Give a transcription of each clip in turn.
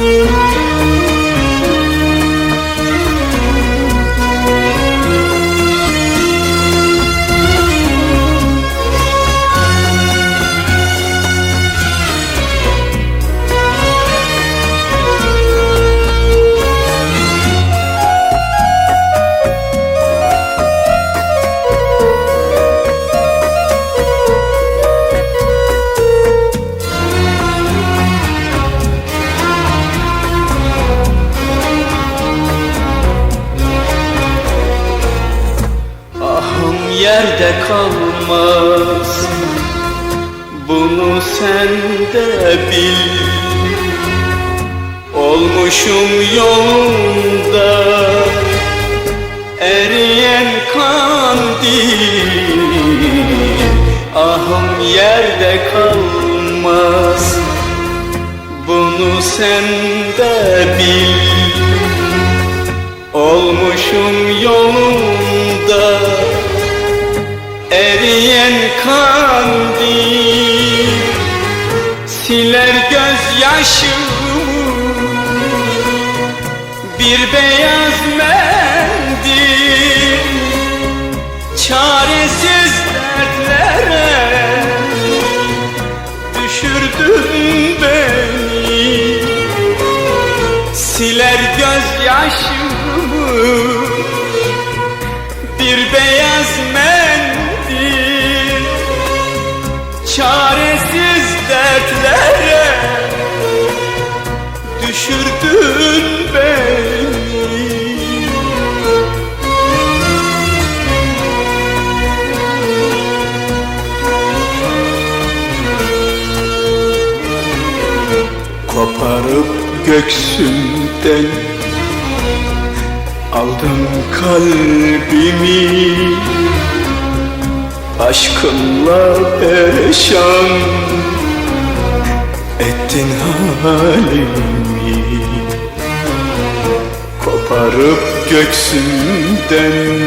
Ahım yerde kalmaz. Bunu sen de bil. Olmuşum yolunda. Eriyen kandil Ahım yerde kalmaz. Bunu sen de bil Gözyaşımı Bir beyaz mendil Çaresiz dertlere Düşürdün beni. Siler gözyaşımı Koparıp göksümden Aldın kalbimi. Aşkınla perişan Ettin halimi Koparıp göksümden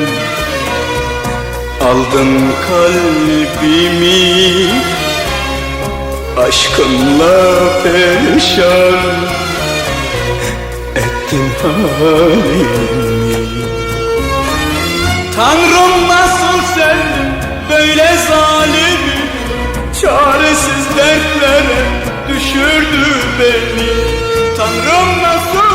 Aldın kalbimi. Aşkınla perişan ettin halimi. Tanrım nasıl sen böyle zalimi? Çaresiz dertlere düşürdü beni. Tanrım nasıl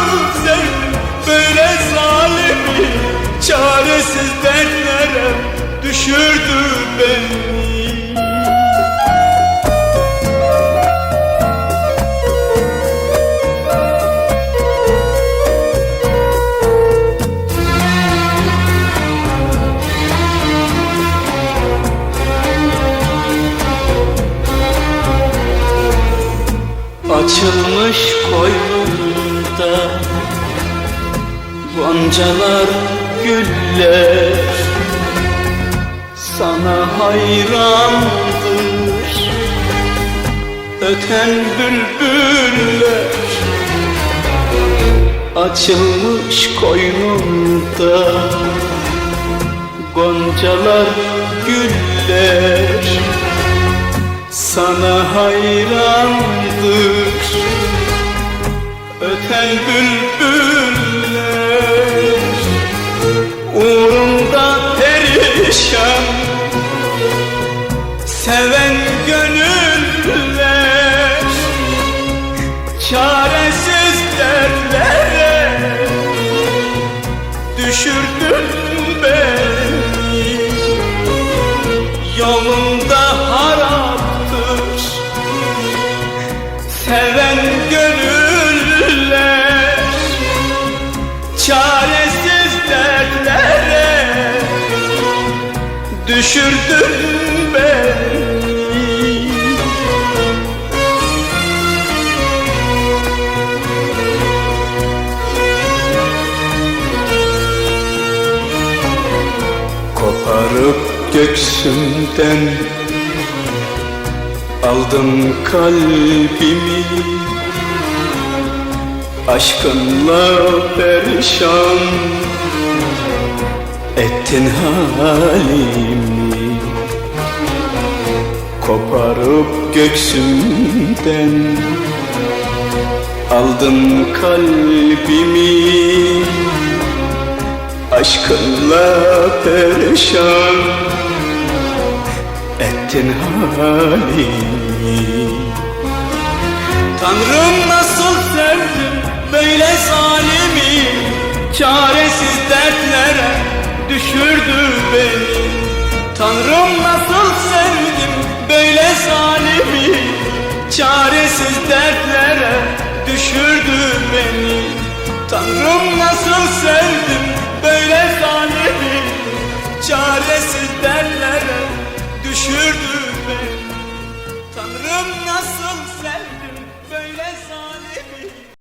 Açılmış koynunda Goncalar güller Sana hayrandır. Öten bülbüller Açılmış koynunda. Goncalar güller sana hayrandır. Öten bülbüller Düşürdün beni. Yolunda haraptır Seven gönüller Çaresiz dertlere Düşürdün beni göksümden Aldın kalbimi. Aşkınla perişan Ettin halimi. Koparıp göksümden Aldın kalbimi. Aşkınla perişan Ettin halimi Tanrım nasıl sevdim böyle zalimi Çaresiz dertlere düşürdü beni. Tanrım nasıl sevdim böyle zalimi Çaresiz dertlere düşürdü beni. Tanrım nasıl sevdim